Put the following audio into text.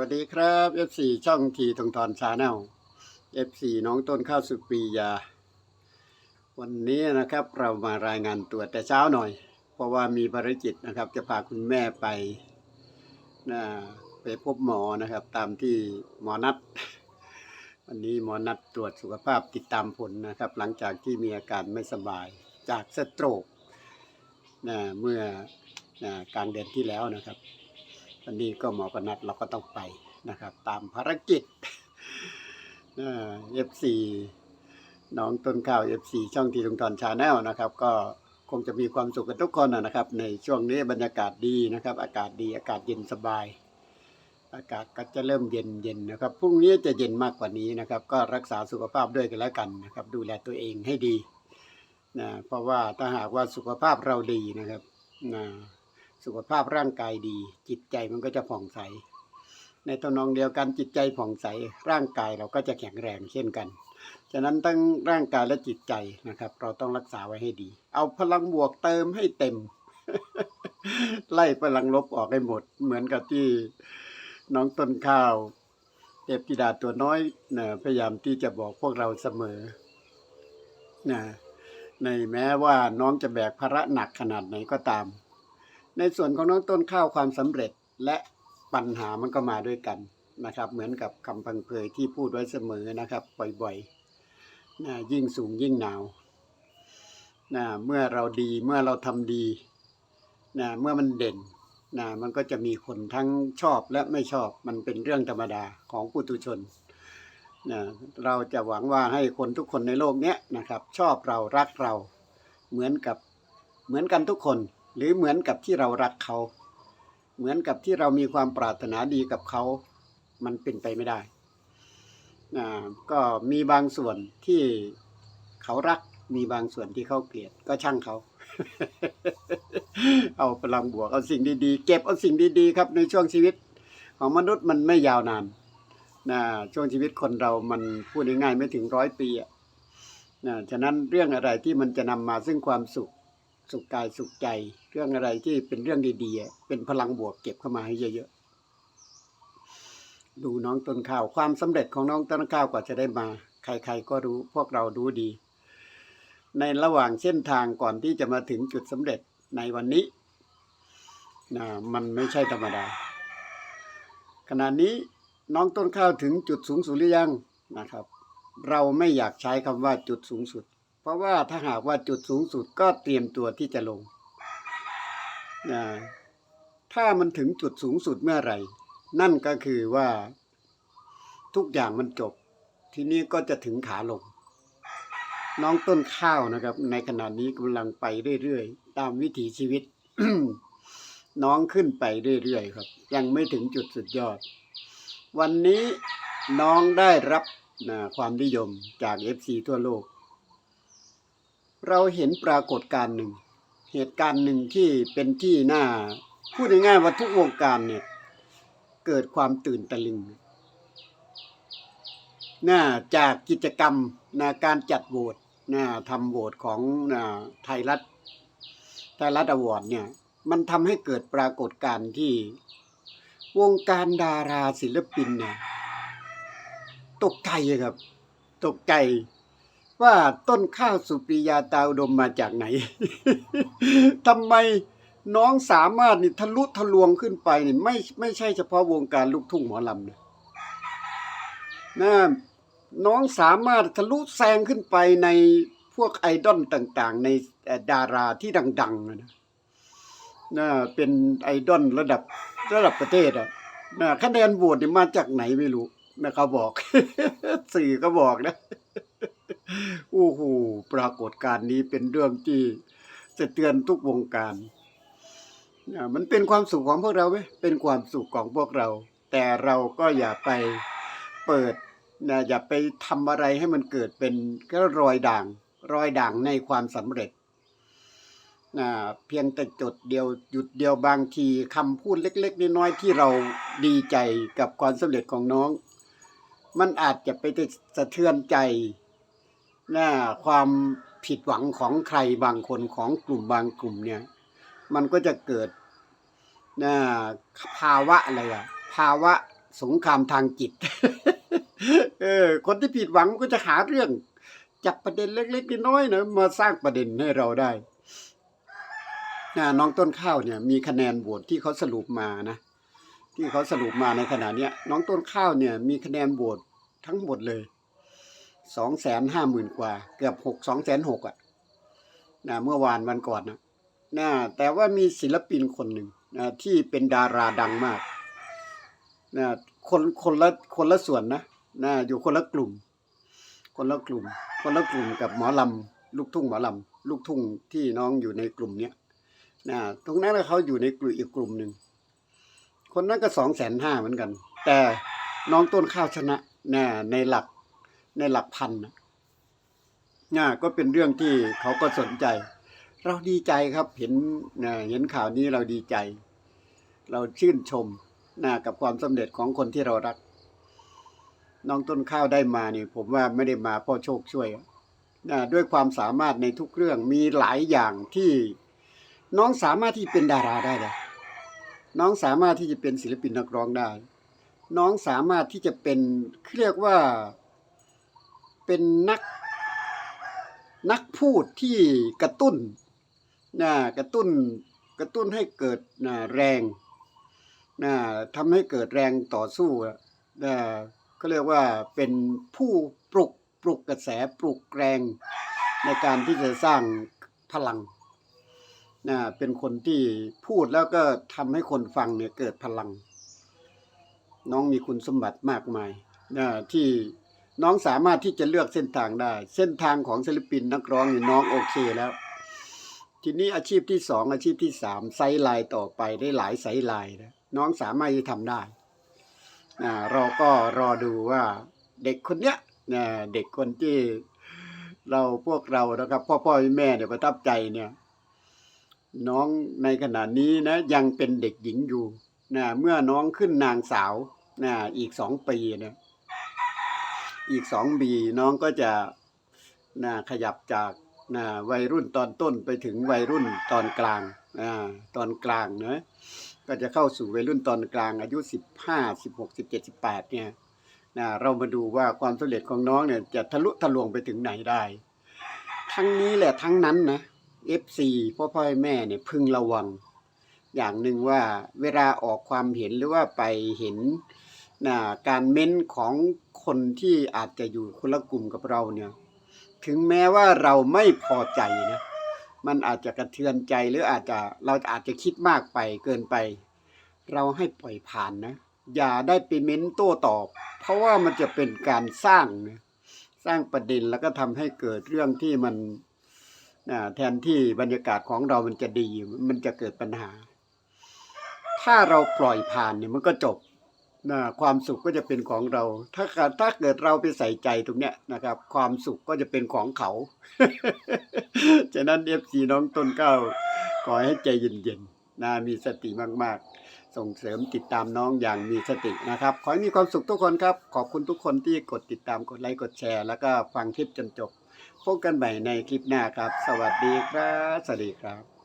วัสดีครับ F4 ช่องทีทงทอนชาแนล F4 น้องต้นข้าวสุปรียา วันนี้นะครับเรามารายงานตัวแต่เช้าหน่อย เพราะว่ามีภารกิจนะครับ จะพาคุณแม่ไปนะไปพบหมอนะครับ ตามที่หมอนัด วันนี้หมอนัดตรวจสุขภาพติดตามผลนะครับ หลังจากที่มีอาการไม่สบายจากสโตรกนะเมื่อนะกลางเดือนที่แล้วนะครับ วันนี้ก็หมอก็นัดเราก็ต้องไปนะครับ ตามภารกิจเอฟซีน้องต้นข้าวเอฟซีช่องทีลุงทอนชาแนลนะครับ ก็คงจะมีความสุขกันทุกคนนะครับ ในช่วงนี้บรรยากาศดีนะครับ อากาศดีอากาศเย็นสบาย อากาศก็จะเริ่มเย็นเย็นนะครับพรุ่งนี้จะเย็นมากกว่านี้นะครับ ก็รักษาสุขภาพด้วยกันแล้วกันนะครับ ดูแลตัวเองให้ดีนะเพราะว่าถ้าหากว่าสุขภาพเราดีนะครับนะ สุขภาพร่างกายดี จิตใจมันก็จะผ่องใส ในตนองเดียวกันจิตใจผ่องใส ร่างกายเราก็จะแข็งแรงเช่นกัน ฉะนั้นทั้งร่างกายและจิตใจนะครับ เราต้องรักษาไว้ให้ดี เอาพลังบวกเติมให้เต็ม ไล่พลังลบออกให้หมด เหมือนกับที่น้องต้นข้าวเทพธิดาตัวน้อยนะพยายามที่จะบอกพวกเราเสมอนะในแม้ว่าน้องจะแบกภาระหนักขนาดไหนก็ตาม ในส่วนของน้องต้นข้าวความสำเร็จและปัญหามันก็มาด้วยกันนะครับ เหมือนกับคำพังเพยที่พูดไว้เสมอนะครับ บ่อยๆนะยิ่งสูงยิ่งหนาวนะเมื่อเราดีเมื่อเราทำดีนะเมื่อมันเด่นนะมันก็จะมีคนทั้งชอบและไม่ชอบมันเป็นเรื่องธรรมดาของปุถุชนนะเราจะหวังว่าให้คนทุกคนในโลกเนี้ยนะครับ ชอบเรารักเราเหมือนกับเหมือนกันทุกคน หรือเหมือนกับที่เรารักเขา เหมือนกับที่เรามีความปรารถนาดีกับเขา มันเป็นไปไม่ได้นะก็มีบางส่วนที่เขารักมีบางส่วนที่เขาเกลียดก็ช่างเขา เอาพลังบวกเอาสิ่งดีๆ เก็บเอาสิ่งดีๆ ครับ ในช่วงชีวิตของมนุษย์มันไม่ยาวนานนะช่วงชีวิตคนเรามันพูดง่ายๆไม่ถึงร้อยปีอะนะฉะนั้นเรื่องอะไรที่มันจะนำมาซึ่งความสุข สุขกายสุขใจ เรื่องอะไรที่เป็นเรื่องดีๆเป็นพลังบวกเก็บเข้ามาให้เยอะๆดูน้องต้นข้าวความสำเร็จของน้องต้นข้าวกว่าจะได้มา ใครๆก็รู้พวกเรารู้ดี ในระหว่างเส้นทางก่อนที่จะมาถึงจุดสำเร็จในวันนี้นะมันไม่ใช่ธรรมดา ขณะนี้น้องต้นข้าวถึงจุดสูงสุดหรือยังนะครับ เราไม่อยากใช้คำว่าจุดสูงสุด เพราะว่าถ้าหากว่าจุดสูงสุดก็เตรียมตัวที่จะลงนะถ้ามันถึงจุดสูงสุดเมื่อไหร่ นั่นก็คือว่าทุกอย่างมันจบ ทีนี้ก็จะถึงขาลง น้องต้นข้าวนะครับ ในขณะนี้กำลังไปเรื่อยๆ ตามวิถีชีวิต น้องขึ้นไปเรื่อยๆครับ ยังไม่ถึงจุดสุดยอด วันนี้น้องได้รับนะความนิยมจาก FC ทั่วโลก เราเห็นปรากฏการณ์หนึ่ง เหตุการณ์หนึ่งที่เป็นที่น่า พูดง่ายๆว่าทุกวงการเนี่ย เกิดความตื่นตะลึงน่าจากกิจกรรมนะการจัดโหวตนะทำโหวตของนะไทยรัฐไทยรัฐอวอร์ดเนี่ย มันทำให้เกิดปรากฏการณ์ที่วงการดาราศิลปินเนี่ยตกใจครับ ตกใจ ว่าต้นข้าวสุปริยาตาอุดมมาจากไหน ทำไมน้องสามารถนี่ทะลุทะลวงขึ้นไปนี่ไม่ไม่ใช่เฉพาะวงการลูกทุ่งหมอลำนะนะน้องสามารถทะลุแซงขึ้นไปในพวกไอดอลต่างๆ ในดาราที่ดังๆนะนะเป็นไอดอลระดับระดับประเทศอะนะคะแนนโหวตนี่มาจากไหนไม่รู้นะเขาบอก สื่อก็บอกนะ โอ้โหปรากฏการณ์นี้เป็นเรื่องที่สะเทือนทุกวงการนะมันเป็นความสุขของพวกเราไหมเป็นความสุขของพวกเรา แต่เราก็อย่าไปเปิดนะอย่าไปทำอะไรให้มันเกิดเป็นก็รอยด่าง รอยด่างในความสำเร็จนะเพียงแต่จดเดียวหยุดเดียวบางทีคำพูดเล็ก ๆน้อยๆที่เราดีใจกับความสำเร็จของน้อง มันอาจจะไปสะเทือนใจ นะความผิดหวังของใครบางคนของกลุ่มบางกลุ่มเนี่ย มันก็จะเกิดนะภาวะอะไรอะภาวะสงครามทางจิตเออคนที่ผิดหวังก็จะหาเรื่อง จับประเด็นเล็กๆน้อยๆนะมาสร้างประเด็นให้เราได้นะน้องต้นข้าวเนี่ยมีคะแนนโหวตที่เขาสรุปมานะที่เขาสรุปมาในขณะเนี้ยน้องต้นข้าวเนี่ยมีคะแนนโหวตทั้งหมดเลย สองแสนห้าหมื่นกว่า เกือบหกสองแสนหกอะนะเมื่อวานวันก่อนนะนะแต่ว่ามีศิลปินคนหนึ่งนะที่เป็นดาราดังมากนะคนคนละคนละส่วนนะนะอยู่คนละกลุ่ม คนละกลุ่ม คนละกลุ่มกับหมอลำลูกทุ่งหมอลำลูกทุ่งที่น้องอยู่ในกลุ่มเนี้ยนะตรงนั้นเขาอยู่ในกลุ่มอีกกลุ่มหนึ่งคนนั้นก็สองแสนห้าเหมือนกัน แต่น้องต้นข้าวชนะนะในหลัก ในหลักพันนะนะก็เป็นเรื่องที่เขาก็สนใจ เราดีใจครับเห็นนะเห็นข่าวนี้เราดีใจ เราชื่นชมนะกับความสำเร็จของคนที่เรารัก น้องต้นข้าวได้มานี่ ผมว่าไม่ได้มาเพ่อโชคช่วยนะด้วยความสามารถในทุกเรื่องมีหลายอย่างที่น้องสามารถที่เป็นดาราได้เลยน้องสามารถที่จะเป็นศิลปินนักร้องได้ น้องสามารถที่จะเป็นเรียกว่า เป็นนักนักพูดที่กระตุ้นนะกระตุ้นกระตุ้นให้เกิดนะแรงนะทำให้เกิดแรงต่อสู้นะก็เรียกว่าเป็นผู้ปลุกปลุกกระแสปลุกแรงในการที่จะสร้างพลังนะเป็นคนที่พูดแล้วก็ทำให้คนฟังเนี่ยเกิดพลัง น้องมีคุณสมบัติมากมายนะที่ น้องสามารถที่จะเลือกเส้นทางได้ เส้นทางของศิลปินนักร้องนี่น้องโอเคแล้ว ทีนี้อาชีพที่สองอาชีพที่สามไซส์ไลน์ต่อไปได้หลายไซส์ไลน์นะน้องสามารถที่ทำได้นะเราก็รอดูว่าเด็กคนเนี้ยนะเด็กคนที่เราพวกเรานะครับ พ่อพ่อแม่เนี่ยประทับใจเนี่ยน้องในขณะนี้นะยังเป็นเด็กหญิงอยู่นะเมื่อน้องขึ้นนางสาวนะอีกสองปีนะ อีกสองปีน้องก็จะนะขยับจากนะวัยรุ่นตอนต้นไปถึงวัยรุ่นตอนกลางอ่าตอนกลางเนะก็จะเข้าสู่วัยรุ่นตอนกลาง อายุสิบห้าสิบหกสิบเจ็ดสิบแปดเนี่ยนะเรามาดูว่าความสำเร็จของน้องเนี่ยจะทะลุทะลวงไปถึงไหนได้ ทั้งนี้แหละทั้งนั้นนะ FC พ่อพ่อแม่เนี่ยพึงระวัง อย่างหนึ่งว่าเวลาออกความเห็นหรือว่าไปเห็น นะการเม้นของคนที่อาจจะอยู่คนละกลุ่มกับเราเนี่ย ถึงแม้ว่าเราไม่พอใจนะมันอาจจะกระเทือนใจหรืออาจจะเราอาจจะคิดมากไปเกินไป เราให้ปล่อยผ่านนะ อย่าได้ไปเม้นโต้ตอบ เพราะว่ามันจะเป็นการสร้างนะสร้างประเด็นแล้วก็ทำให้เกิดเรื่องที่มันนะแทนที่บรรยากาศของเรามันจะดี มันจะเกิดปัญหา ถ้าเราปล่อยผ่านเนี่ยมันก็จบ นะความสุขก็จะเป็นของเรา ถ้าถ้าเกิดเราไปใส่ใจตรงเนี้ยนะครับ ความสุขก็จะเป็นของเขา ฉะนั้นเอฟซีน้องต้นเก้าขอให้ใจเย็นๆนะมีสติมากๆ ส่งเสริมติดตามน้องอย่างมีสตินะครับ ขอให้มีความสุขทุกคนครับ ขอบคุณทุกคนที่กดติดตามกดไลค์กดแชร์ แล้วก็ฟังคลิปจนจบพบกันใหม่ในคลิปหน้าครับ สวัสดีครับ สวัสดีครับ